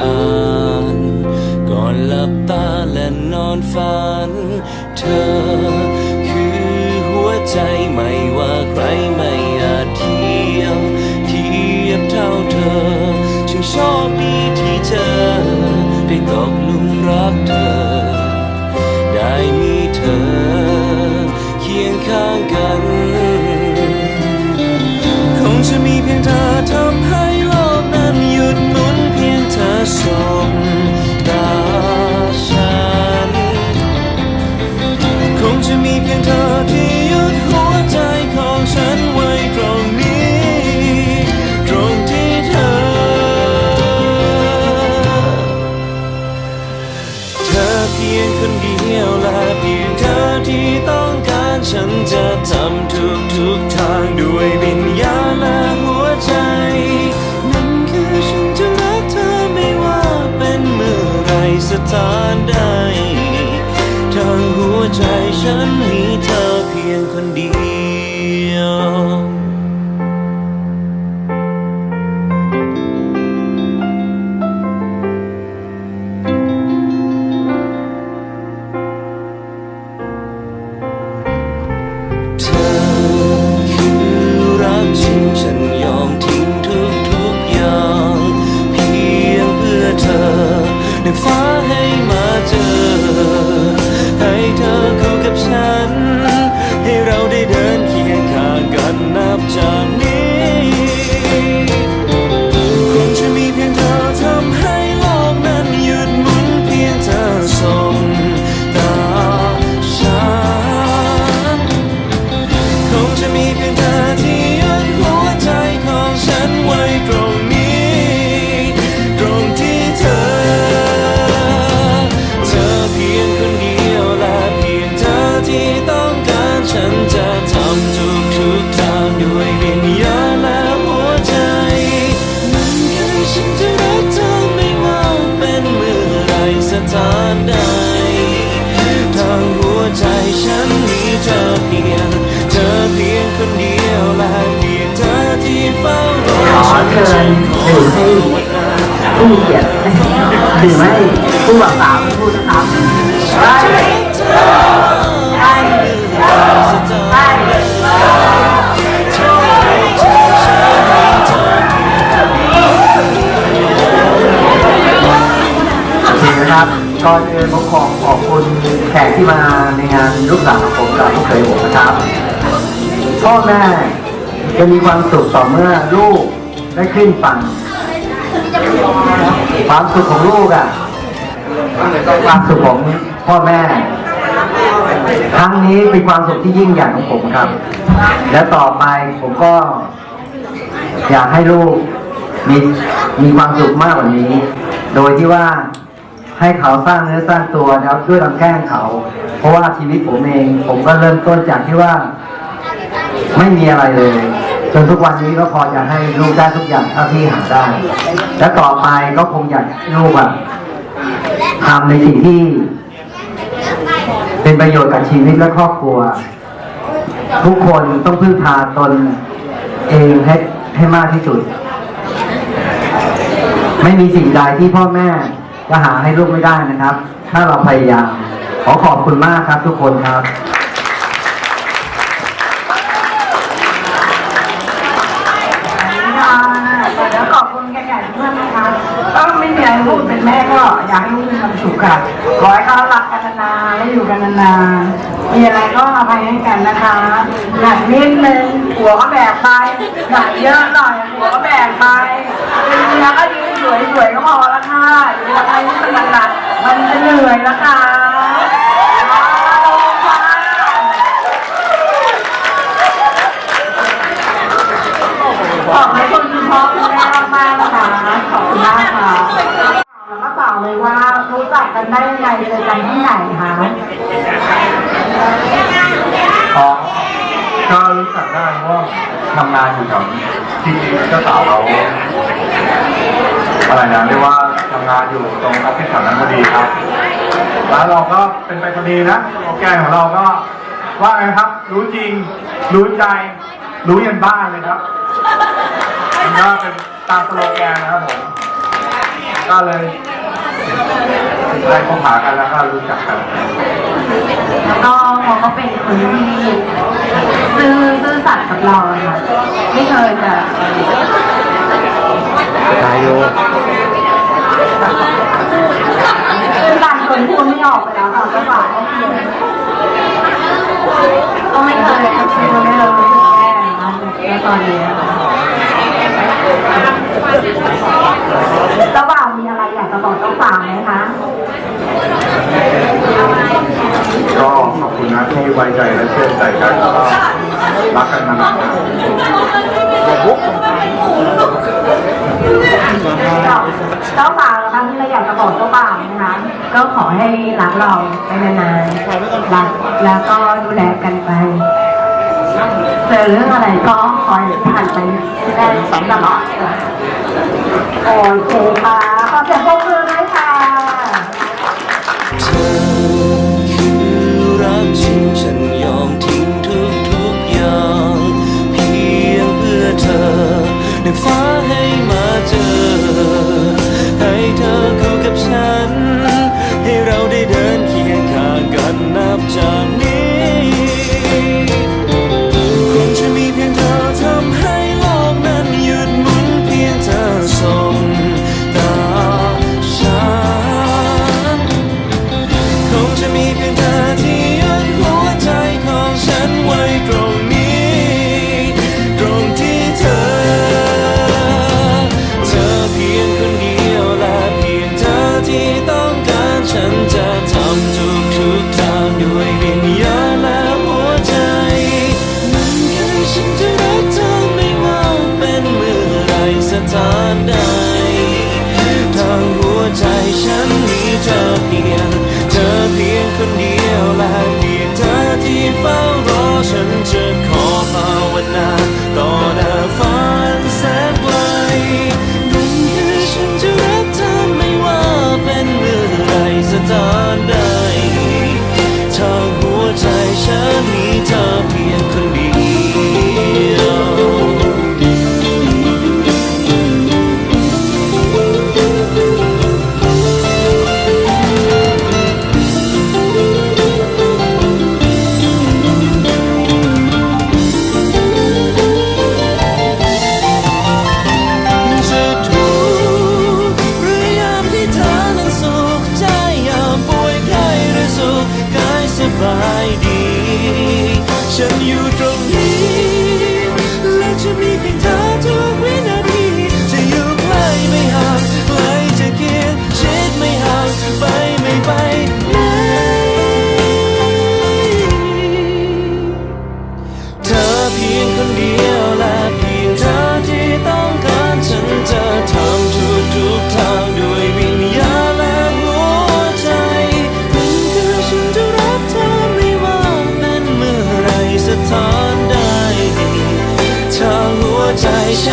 อ่าน ก่อนหลับตาและนอนฝัน เธอ คือหัวใจไม่ว่าใครไม่อาจเทียมเทียบเท่าเธอ ฉันชอบดีที่เจอได้ตก เชิญดื่มให้ผู้มีเกียรติดื่มให้ผู้บ่าวสาวพูดนะครับไปไปคนะครับก่อนอื่นผมขอขอบคุณแขกที่มาในงานลูกสาวของผมกับลูกเคยผมนะครับพ่อแม่จะมีความสุขต่อเมื่อลูก ได้ขึ้นฝั่งความสุขของลูกอะความสุขของพ่อแม่ ครั้งนี้เป็นความสุขที่ยิ่งใหญ่ของผมครับ และต่อไปผมก็ อยากให้ลูกมีมีความสุขมากกว่านี้ โดยที่ว่าให้เขาสร้างเนื้อสร้างตัวแล้วช่วยลำแก้งเขา เพราะว่าชีวิตผมเอง ผมก็เริ่มต้นจากที่ว่า ไม่มีอะไรเลย จนทุกวันนี้ก็พอจะให้ลูกได้ทุกอย่างเท่าที่หาได้ และต่อไปก็คงอยากลูกอะทำในสิ่งที่ เป็นประโยชน์กับชีวิตและครอบครัว ทุกคนต้องพึ่งพาตนเองให้ให้มากที่สุด ไม่มีสิ่งใดที่พ่อแม่จะหาให้ลูกไม่ได้นะครับ ถ้าเราพยายาม ขอขอบคุณมากครับทุกคนครับ อยากให้ลูกมีความสุขค่ะ ขอให้เขารักกันนานๆและอยู่กันนานๆ มีอะไรก็อภัยให้กันนะคะหนักนิดนึงหัวก็แบกไปหนักเยอะหน่อยหัวก็แบกไปเป็นเมียก็ยืนสวยๆก็พอแล้วค่ะอยู่อะไรที่มันหนักๆมันจะเหนื่อยแล้วค่ะค่ะขอบคุณคุณพ่อคุณแม่มากๆนะคะขอบคุณมากค่ะ เลยว่ารู้จักกันได้ยังไงเจอกันที่ไหนคะอ๋อก็รู้จักได้เพราะทำงานอยู่แถวนี้จริก็สาวเราอะไรนะเรียกว่าทำงานอยู่ตรงออฟฟิศแถวนั้นพอดีครับแล้วเราก็เป็นไปพอดีนะโอเคของเราก็ว่าไงครับ รู้จริง รู้ใจ รู้ยันบ้านเลยครับมันก็เป็นตามสโลแกนนะครับผมก็เลย ได้คบหากันแล้วก็รู้จักกัน แล้วก็เขาก็เป็นคนที่ซื่อซื่อสัตย์กับเราอะค่ะไม่เคยจะางไหมคะก็ขอบคุณนะที่ไว้ใจและเชื่อใจกันแล้วก็รักกันมานานเจ้าบ่าวนะคะที่เราอยากจะบอกเจ้าบ่าวนะคะ ก็ขอให้รักเราไปนานๆรักแล้วก็ดูแลกันไปเจอเรื่องอะไรก็คอยผ่านไปได้ตลอดโอเคค่ะขอบคุณ ดังฟ้าให้มา ทุกทางด้วย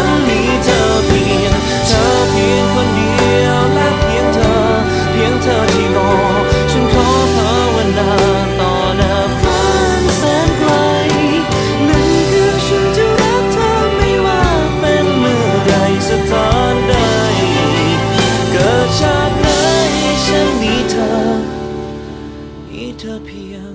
ฉันมีเธอเพียงเธอเพียงคนเดียวและเพียงเธอ เพียงเธอที่รอ ฉันขอภาวนาต่อหน้าแสนไกลนั่นคือฉันจะรักเธอไม่ว่าเป็นเมื่อใดสถานใด เกิดชาติไหฉันมีเธอ มีเธอเพียง